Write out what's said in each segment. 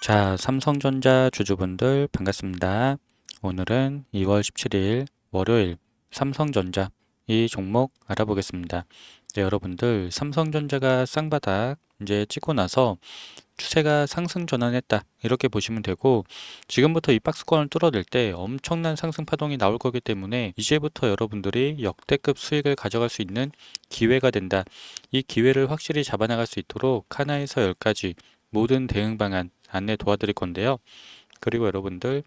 자, 삼성전자 주주분들 반갑습니다. 오늘은 2월 17일 월요일 삼성전자 이 종목 알아보겠습니다. 네, 여러분들 삼성전자가 쌍바닥 이제 찍고 나서 추세가 상승 전환했다 이렇게 보시면 되고 지금부터 이 박스권을 뚫어낼 때 엄청난 상승 파동이 나올 거기 때문에 이제부터 여러분들이 역대급 수익을 가져갈 수 있는 기회가 된다. 이 기회를 확실히 잡아나갈 수 있도록 하나에서 열까지 모든 대응 방안 안내 도와드릴 건데요. 그리고 여러분들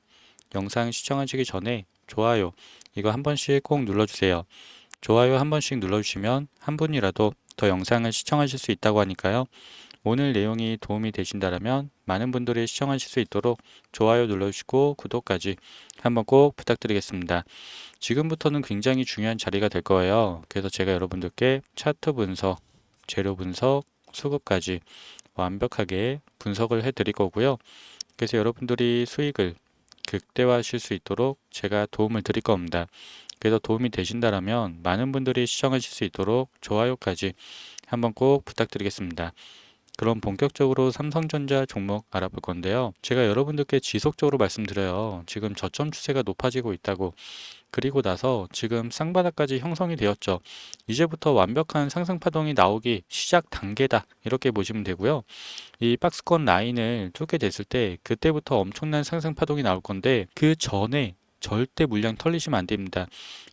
영상 시청하시기 전에 좋아요 이거 한 번씩 꼭 눌러주세요. 좋아요 한 번씩 눌러주시면 한 분이라도 더 영상을 시청하실 수 있다고 하니까요. 오늘 내용이 도움이 되신다면 많은 분들이 시청하실 수 있도록 좋아요 눌러주시고 구독까지 한번 꼭 부탁드리겠습니다. 지금부터는 굉장히 중요한 자리가 될 거예요. 그래서 제가 여러분들께 차트 분석, 재료 분석, 수급까지 완벽하게 분석을 해 드릴 거고요. 그래서 여러분들이 수익을 극대화하실 수 있도록 제가 도움을 드릴 겁니다. 그래서 도움이 되신다면 많은 분들이 시청하실 수 있도록 좋아요까지 한번 꼭 부탁드리겠습니다. 그럼 본격적으로 삼성전자 종목 알아볼 건데요. 제가 여러분들께 지속적으로 말씀드려요. 지금 저점 추세가 높아지고 있다고. 그리고 나서 지금 쌍바닥까지 형성이 되었죠. 이제부터 완벽한 상승 파동이 나오기 시작 단계다. 이렇게 보시면 되고요. 이 박스권 라인을 뚫게 됐을 때 그때부터 엄청난 상승 파동이 나올 건데 그 전에 절대 물량 털리시면 안 됩니다.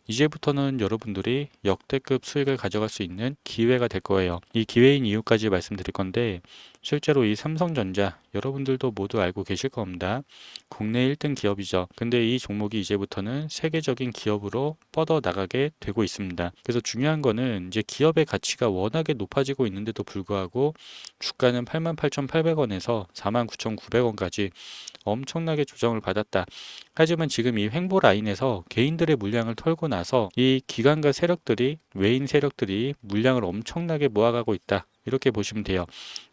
이제부터는 여러분들이 역대급 수익을 가져갈 수 있는 기회가 될 거예요. 이 기회인 이유까지 말씀드릴 건데 실제로 이 삼성전자 여러분들도 모두 알고 계실 겁니다. 국내 1등 기업이죠. 근데 이 종목이 이제부터는 세계적인 기업으로 뻗어 나가게 되고 있습니다. 그래서 중요한 거는 이제 기업의 가치가 워낙에 높아지고 있는데도 불구하고 주가는 88,800원에서 49,900원까지 엄청나게 조정을 받았다. 하지만 지금 이 횡보 라인에서 개인들의 물량을 털고 나서 이 기관과 세력들이 외인 세력들이 물량을 엄청나게 모아가고 있다. 이렇게 보시면 돼요.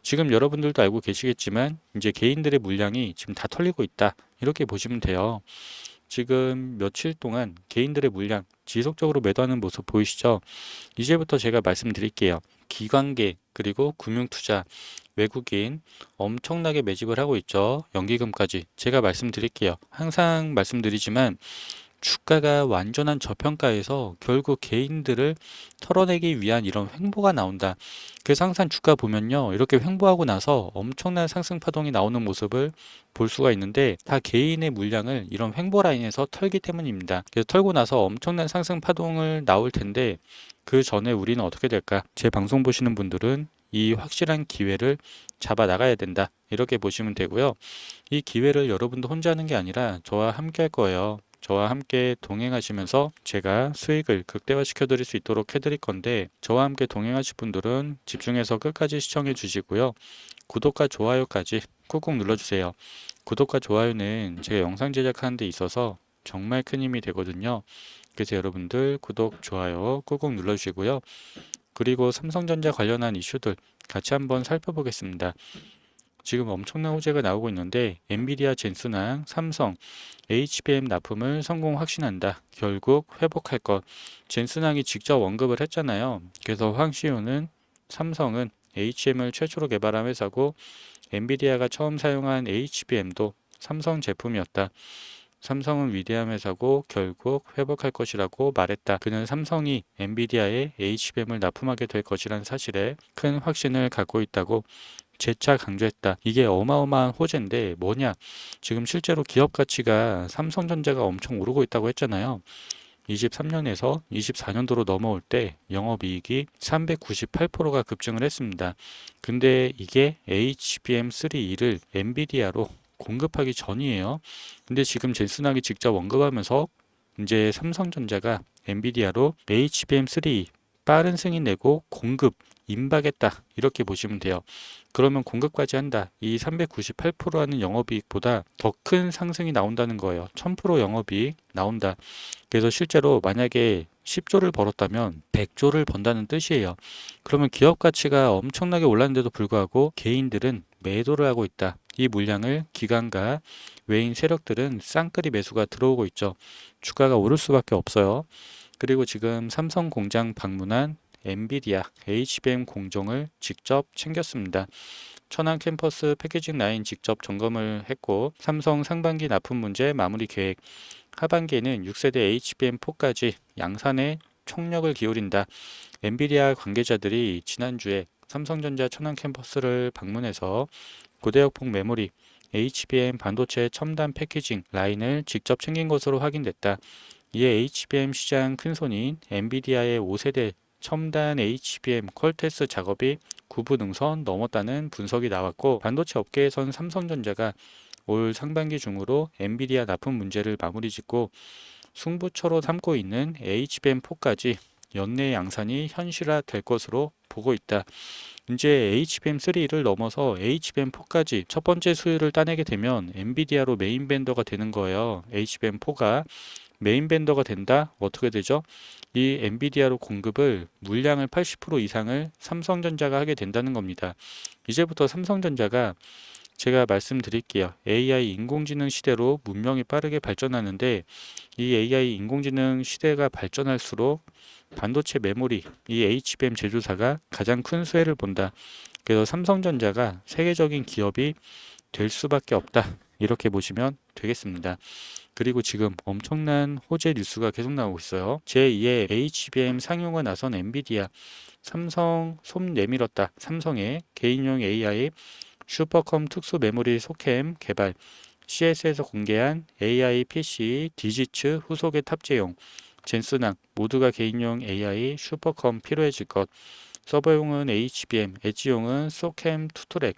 지금 여러분들도 알고 계시겠지만 이제 개인들의 물량이 지금 다 털리고 있다. 이렇게 보시면 돼요. 지금 며칠 동안 개인들의 물량 지속적으로 매도하는 모습 보이시죠? 이제부터 제가 말씀드릴게요. 기관계 그리고 금융투자 외국인 엄청나게 매집을 하고 있죠. 연기금까지 제가 말씀드릴게요. 항상 말씀드리지만 주가가 완전한 저평가에서 결국 개인들을 털어내기 위한 이런 횡보가 나온다. 그래서 항상 주가 보면요. 이렇게 횡보하고 나서 엄청난 상승 파동이 나오는 모습을 볼 수가 있는데 다 개인의 물량을 이런 횡보 라인에서 털기 때문입니다. 그래서 털고 나서 엄청난 상승 파동을 나올 텐데 그 전에 우리는 어떻게 될까? 제 방송 보시는 분들은 이 확실한 기회를 잡아 나가야 된다. 이렇게 보시면 되고요. 이 기회를 여러분도 혼자 하는 게 아니라 저와 함께 할 거예요. 저와 함께 동행하시면서 제가 수익을 극대화시켜 드릴 수 있도록 해드릴 건데 저와 함께 동행하실 분들은 집중해서 끝까지 시청해 주시고요. 구독과 좋아요까지 꾹꾹 눌러주세요. 구독과 좋아요는 제가 영상 제작하는 데 있어서 정말 큰 힘이 되거든요. 그래서 여러분들 구독, 좋아요 꾹꾹 눌러주시고요. 그리고 삼성전자 관련한 이슈들 같이 한번 살펴보겠습니다. 지금 엄청난 호재가 나오고 있는데 엔비디아 젠수낭, 삼성, HBM 납품을 성공 확신한다. 결국 회복할 것. 젠수낭이 직접 언급을 했잖아요. 그래서 황시우는 삼성은 HM을 최초로 개발한 회사고 엔비디아가 처음 사용한 HBM도 삼성 제품이었다. 삼성은 위대한 회사고 결국 회복할 것이라고 말했다. 그는 삼성이 엔비디아에 HBM을 납품하게 될 것이라는 사실에 큰 확신을 갖고 있다고 재차 강조했다. 이게 어마어마한 호재인데 뭐냐? 지금 실제로 기업 가치가 삼성전자가 엄청 오르고 있다고 했잖아요. 23년에서 24년도로 넘어올 때 영업이익이 398%가 급증을 했습니다. 근데 이게 HBM3E를 엔비디아로 공급하기 전이에요. 근데 지금 젠슨학이 직접 언급하면서 이제 삼성전자가 엔비디아로 HBM3 빠른 승인 내고 공급 임박했다 이렇게 보시면 돼요. 그러면 공급까지 한다. 이 398%하는 영업이익보다 더 큰 상승이 나온다는 거예요. 1000% 영업이익 나온다. 그래서 실제로 만약에 10조를 벌었다면 100조를 번다는 뜻이에요. 그러면 기업 가치가 엄청나게 올랐는데도 불구하고 개인들은 매도를 하고 있다. 이 물량을 기관과 외인 세력들은 쌍끌이 매수가 들어오고 있죠. 주가가 오를 수밖에 없어요. 그리고 지금 삼성 공장 방문한 엔비디아 HBM 공정을 직접 챙겼습니다. 천안 캠퍼스 패키징 라인 직접 점검을 했고 삼성 상반기 납품 문제 마무리 계획 하반기에는 6세대 HBM4까지 양산에 총력을 기울인다. 엔비디아 관계자들이 지난주에 삼성전자 천안 캠퍼스를 방문해서 고대역폭 메모리 HBM 반도체 첨단 패키징 라인을 직접 챙긴 것으로 확인됐다. 이에 HBM 시장 큰손인 엔비디아의 5세대 첨단 HBM 퀄테스 작업이 9부 능선 넘었다는 분석이 나왔고 반도체 업계에선 삼성전자가 올 상반기 중으로 엔비디아 납품 문제를 마무리 짓고 승부처로 삼고 있는 HBM4까지 연내 양산이 현실화 될 것으로 보고 있다. 이제 HBM3를 넘어서 HBM4까지 첫 번째 수율을 따내게 되면 엔비디아로 메인 벤더가 되는 거예요. HBM4가 메인 벤더가 된다? 어떻게 되죠? 이 엔비디아로 공급을 물량을 80% 이상을 삼성전자가 하게 된다는 겁니다. 이제부터 삼성전자가 제가 말씀드릴게요. AI 인공지능 시대로 문명이 빠르게 발전하는데 이 AI 인공지능 시대가 발전할수록 반도체 메모리, 이 HBM 제조사가 가장 큰 수혜를 본다. 그래서 삼성전자가 세계적인 기업이 될 수밖에 없다. 이렇게 보시면 되겠습니다. 그리고 지금 엄청난 호재 뉴스가 계속 나오고 있어요. 제2의 HBM 상용화 나선 엔비디아, 삼성 손 내밀었다. 삼성의 개인용 AI 슈퍼컴 특수 메모리 소캠 개발, CS에서 공개한 AI PC 디지츠 후속의 탑재용, 젠스낭 모두가 개인용 AI 슈퍼컴 필요해질 것, 서버용은 HBM, 엣지용은 소캠 투트랙,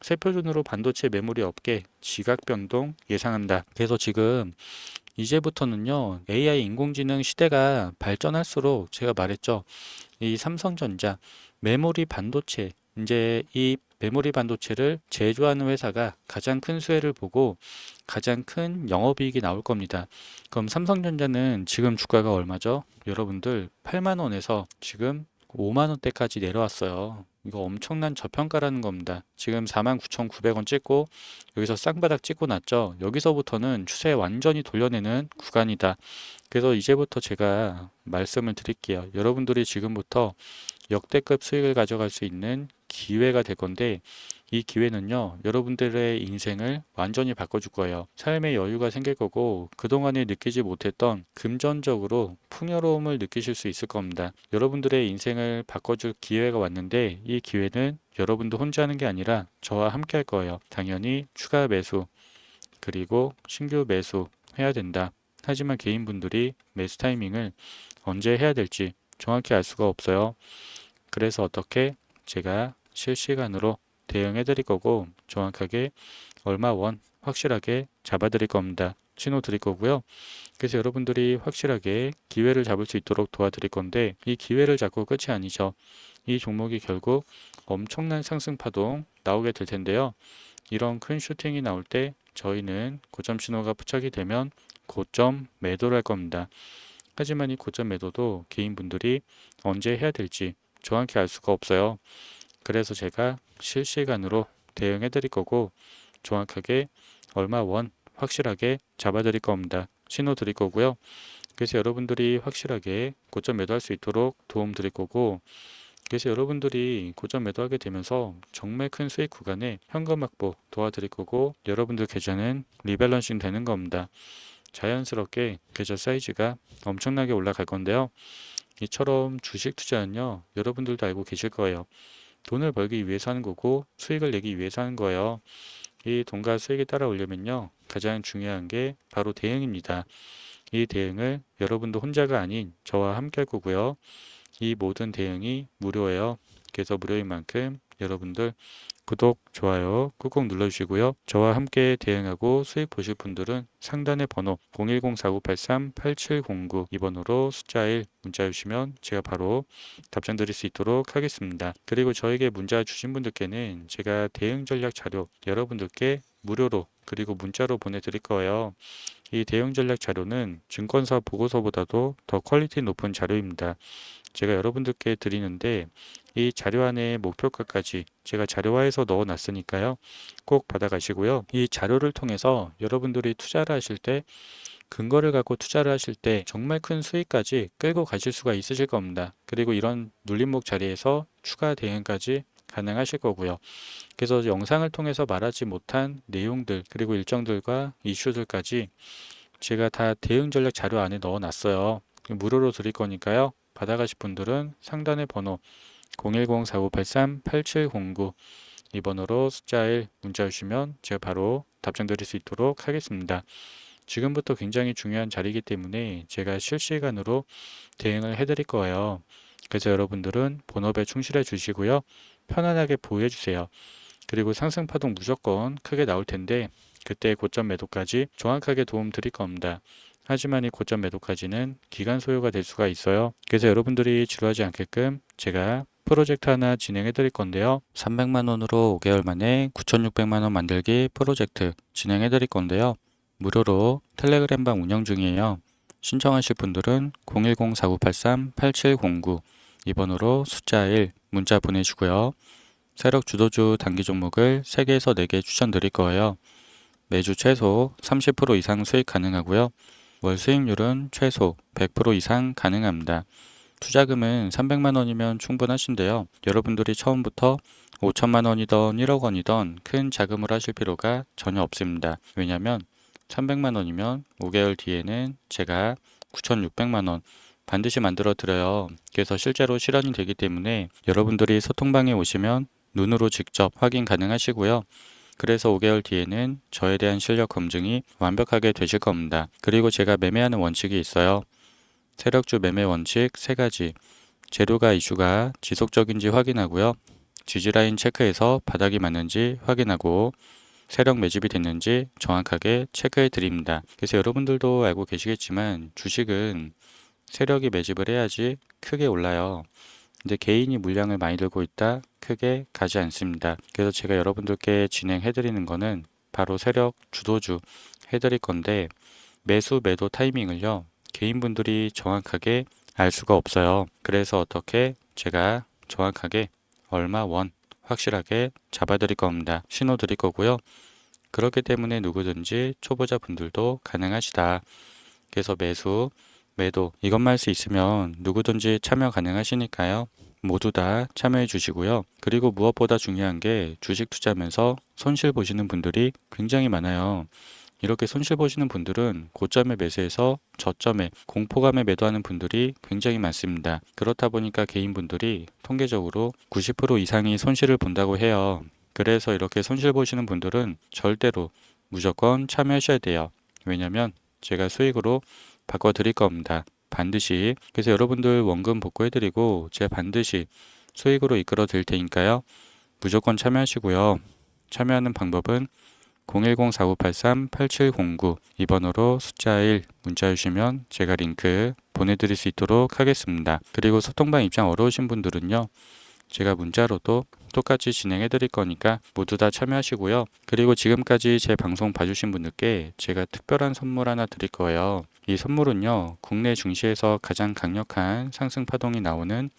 새 표준으로 반도체 메모리 업계 지각 변동 예상한다. 그래서 지금 이제부터는요, AI 인공지능 시대가 발전할수록 제가 말했죠. 이 삼성전자 메모리 반도체, 이제 이 메모리 반도체를 제조하는 회사가 가장 큰 수혜를 보고 가장 큰 영업이익이 나올 겁니다. 그럼 삼성전자는 지금 주가가 얼마죠? 여러분들 8만 원에서 지금 5만 원대까지 내려왔어요. 이거 엄청난 저평가라는 겁니다. 지금 49,900원 찍고 여기서 쌍바닥 찍고 났죠. 여기서부터는 추세 완전히 돌려내는 구간이다. 그래서 이제부터 제가 말씀을 드릴게요. 여러분들이 지금부터 역대급 수익을 가져갈 수 있는 기회가 될 건데 이 기회는요, 여러분들의 인생을 완전히 바꿔줄 거예요. 삶의 여유가 생길 거고, 그동안에 느끼지 못했던 금전적으로 풍요로움을 느끼실 수 있을 겁니다. 여러분들의 인생을 바꿔줄 기회가 왔는데, 이 기회는 여러분도 혼자 하는 게 아니라 저와 함께 할 거예요. 당연히 추가 매수, 그리고 신규 매수 해야 된다. 하지만 개인분들이 매수 타이밍을 언제 해야 될지 정확히 알 수가 없어요. 그래서 어떻게 제가 실시간으로 대응해 드릴 거고 정확하게 얼마 원 확실하게 잡아 드릴 겁니다. 신호 드릴 거고요. 그래서 여러분들이 확실하게 기회를 잡을 수 있도록 도와드릴 건데 이 기회를 잡고 끝이 아니죠. 이 종목이 결국 엄청난 상승 파동 나오게 될 텐데요. 이런 큰 슈팅이 나올 때 저희는 고점 신호가 포착이 되면 고점 매도를 할 겁니다. 하지만 이 고점 매도도 개인분들이 언제 해야 될지 정확히 알 수가 없어요. 그래서 제가 실시간으로 대응해 드릴 거고 정확하게 얼마 원 확실하게 잡아 드릴 겁니다. 신호 드릴 거고요. 그래서 여러분들이 확실하게 고점 매도할 수 있도록 도움 드릴 거고 그래서 여러분들이 고점 매도하게 되면서 정말 큰 수익 구간에 현금 확보 도와드릴 거고 여러분들 계좌는 리밸런싱 되는 겁니다. 자연스럽게 계좌 사이즈가 엄청나게 올라갈 건데요. 이처럼 주식 투자는요, 여러분들도 알고 계실 거예요. 돈을 벌기 위해서 하는 거고 수익을 내기 위해서 하는 거예요. 이 돈과 수익이 따라오려면요, 가장 중요한 게 바로 대응입니다. 이 대응을 여러분도 혼자가 아닌 저와 함께 할 거고요. 이 모든 대응이 무료예요. 그래서 무료인 만큼 여러분들 구독, 좋아요 꾹꾹 눌러주시고요. 저와 함께 대응하고 수익 보실 분들은 상단의 번호 010-4983-8709이 번호로 숫자 1 문자 주시면 제가 바로 답장 드릴 수 있도록 하겠습니다. 그리고 저에게 문자 주신 분들께는 제가 대응 전략 자료 여러분들께 무료로 그리고 문자로 보내드릴 거예요. 이 대응 전략 자료는 증권사 보고서보다도 더 퀄리티 높은 자료입니다. 제가 여러분들께 드리는데 이 자료 안에 목표가까지 제가 자료화해서 넣어 놨으니까요. 꼭 받아가시고요. 이 자료를 통해서 여러분들이 투자를 하실 때 근거를 갖고 투자를 하실 때 정말 큰 수익까지 끌고 가실 수가 있으실 겁니다. 그리고 이런 눌림목 자리에서 추가 대응까지 가능하실 거고요. 그래서 영상을 통해서 말하지 못한 내용들 그리고 일정들과 이슈들까지 제가 다 대응 전략 자료 안에 넣어 놨어요. 무료로 드릴 거니까요. 받아가실 분들은 상단의 번호 010-4583-8709 이 번호로 숫자 1 문자 주시면 제가 바로 답장 드릴 수 있도록 하겠습니다. 지금부터 굉장히 중요한 자리이기 때문에 제가 실시간으로 대응을 해드릴 거예요. 그래서 여러분들은 본업에 충실해 주시고요. 편안하게 보호해 주세요. 그리고 상승 파동 무조건 크게 나올 텐데 그때 고점 매도까지 정확하게 도움 드릴 겁니다. 하지만 이 고점 매도까지는 기간 소요가 될 수가 있어요. 그래서 여러분들이 지루하지 않게끔 제가 프로젝트 하나 진행해 드릴 건데요. 300만 원으로 5개월 만에 9,600만 원 만들기 프로젝트 진행해 드릴 건데요. 무료로 텔레그램 방 운영 중이에요. 신청하실 분들은 010-4983-8709 이번호로 숫자 1 문자 보내주고요. 세력 주도주 단기 종목을 3개에서 4개 추천드릴 거예요. 매주 최소 30% 이상 수익 가능하고요. 월 수익률은 최소 100% 이상 가능합니다. 투자금은 300만 원이면 충분하신데요. 여러분들이 처음부터 5천만 원이던 1억 원이던 큰 자금을 하실 필요가 전혀 없습니다. 왜냐하면 300만 원이면 5개월 뒤에는 제가 9,600만 원 반드시 만들어 드려요. 그래서 실제로 실현이 되기 때문에 여러분들이 소통방에 오시면 눈으로 직접 확인 가능하시고요. 그래서 5개월 뒤에는 저에 대한 실력 검증이 완벽하게 되실 겁니다. 그리고 제가 매매하는 원칙이 있어요. 세력주 매매 원칙 3가지. 재료가 이슈가 지속적인지 확인하고요. 지지라인 체크해서 바닥이 맞는지 확인하고 세력 매집이 됐는지 정확하게 체크해 드립니다. 그래서 여러분들도 알고 계시겠지만 주식은 세력이 매집을 해야지 크게 올라요. 근데 개인이 물량을 많이 들고 있다 크게 가지 않습니다. 그래서 제가 여러분들께 진행해 드리는 거는 바로 세력 주도주 해 드릴 건데 매수 매도 타이밍을요. 개인분들이 정확하게 알 수가 없어요. 그래서 어떻게 제가 정확하게 얼마 원 확실하게 잡아 드릴 겁니다. 신호 드릴 거고요. 그렇기 때문에 누구든지 초보자 분들도 가능하시다. 그래서 매수 매도 이것만 할 수 있으면 누구든지 참여 가능하시니까요. 모두 다 참여해 주시고요. 그리고 무엇보다 중요한 게 주식 투자하면서 손실 보시는 분들이 굉장히 많아요. 이렇게 손실 보시는 분들은 고점에 매수해서 저점에 공포감에 매도하는 분들이 굉장히 많습니다. 그렇다 보니까 개인분들이 통계적으로 90% 이상이 손실을 본다고 해요. 그래서 이렇게 손실 보시는 분들은 절대로 무조건 참여하셔야 돼요. 왜냐면 제가 수익으로 바꿔 드릴 겁니다. 반드시. 그래서 여러분들 원금 복구해 드리고 제가 반드시 수익으로 이끌어 드릴 테니까요. 무조건 참여하시고요. 참여하는 방법은 010-4983-8709 이번호로 숫자 1 문자 주시면 제가 링크 보내드릴 수 있도록 하겠습니다. 그리고 소통방 입장 어려우신 분들은요. 제가 문자로도 똑같이 진행해 드릴 거니까 모두 다 참여하시고요. 그리고 지금까지 제 방송 봐주신 분들께 제가 특별한 선물 하나 드릴 거예요. 이 선물은요, 국내 증시에서 가장 강력한 상승 파동이 나오는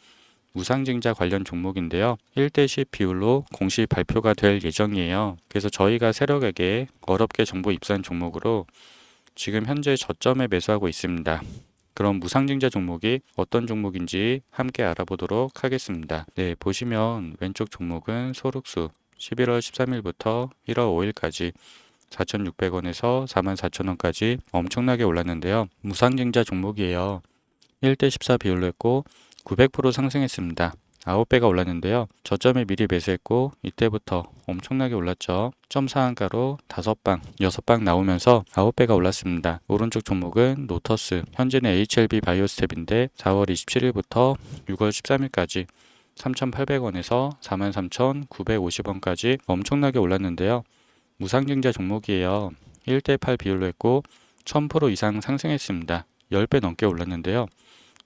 우상증자 관련 종목인데요. 1대10 비율로 공시 발표가 될 예정이에요. 그래서 저희가 세력에게 어렵게 정보 입수한 종목으로 지금 현재 저점에 매수하고 있습니다. 그럼 무상증자 종목이 어떤 종목인지 함께 알아보도록 하겠습니다. 네, 보시면 왼쪽 종목은 소륵수 11월 13일부터 1월 5일까지 4,600원에서 44,000원까지 엄청나게 올랐는데요. 무상증자 종목이에요. 1대 14 비율로 했고 900% 상승했습니다. 9배가 올랐는데요. 저점에 미리 매수했고 이때부터 엄청나게 올랐죠. 점 상한가로 5방, 6방 나오면서 9배가 올랐습니다. 오른쪽 종목은 노터스, 현재는 HLB 바이오스텝인데 4월 27일부터 6월 13일까지 3,800원에서 43,950원까지 엄청나게 올랐는데요. 무상증자 종목이에요. 1대8 비율로 했고 1000% 이상 상승했습니다. 10배 넘게 올랐는데요.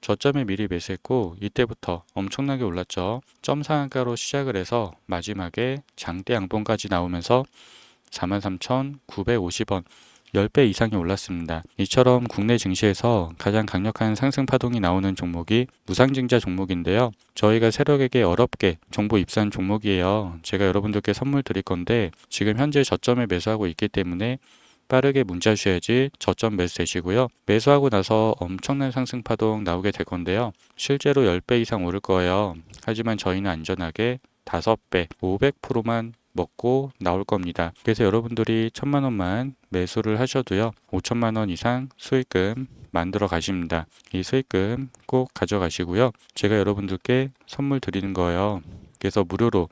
저점에 미리 매수했고 이때부터 엄청나게 올랐죠. 점 상한가로 시작을 해서 마지막에 장대 양봉까지 나오면서 43,950원 10배 이상이 올랐습니다. 이처럼 국내 증시에서 가장 강력한 상승 파동이 나오는 종목이 무상증자 종목인데요. 저희가 세력에게 어렵게 정보 입수한 종목이에요. 제가 여러분들께 선물 드릴 건데 지금 현재 저점에 매수하고 있기 때문에 빠르게 문자 주셔야지 저점 매수 되시고요. 매수하고 나서 엄청난 상승 파동 나오게 될 건데요. 실제로 10배 이상 오를 거예요. 하지만 저희는 안전하게 5배, 500%만 먹고 나올 겁니다. 그래서 여러분들이 천만 원만 매수를 하셔도요. 5천만 원 이상 수익금 만들어 가십니다. 이 수익금 꼭 가져가시고요. 제가 여러분들께 선물 드리는 거예요. 그래서 무료로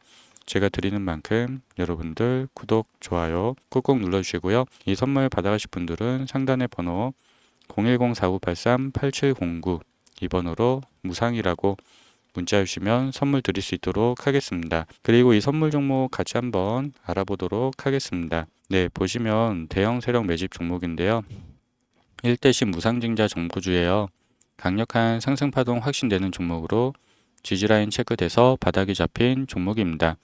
제가 드리는 만큼 여러분들 구독, 좋아요 꾹꾹 눌러주시고요. 이 선물 받아가실 분들은 상단의 번호 010-4983-8709이 번호로 무상이라고 문자 주시면 선물 드릴 수 있도록 하겠습니다. 그리고 이 선물 종목 같이 한번 알아보도록 하겠습니다. 네, 보시면 대형 세력 매집 종목인데요. 1대신 무상증자 정보주예요. 강력한 상승 파동 확신되는 종목으로 지지라인 체크돼서 바닥이 잡힌 종목입니다.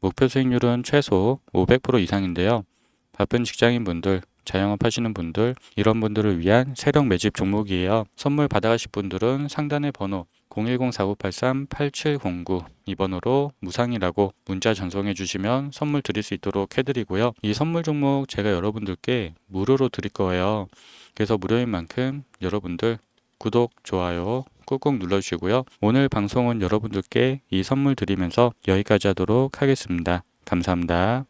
목표 수익률은 최소 500% 이상인데요. 바쁜 직장인분들, 자영업 하시는 분들, 이런 분들을 위한 세력 매집 종목이에요. 선물 받아가실 분들은 상단의 번호 010-4983-8709이 번호로 무상이라고 문자 전송해 주시면 선물 드릴 수 있도록 해드리고요. 이 선물 종목 제가 여러분들께 무료로 드릴 거예요. 그래서 무료인 만큼 여러분들 구독, 좋아요 꾹꾹 눌러주시고요. 오늘 방송은 여러분들께 이 선물 드리면서 여기까지 하도록 하겠습니다. 감사합니다.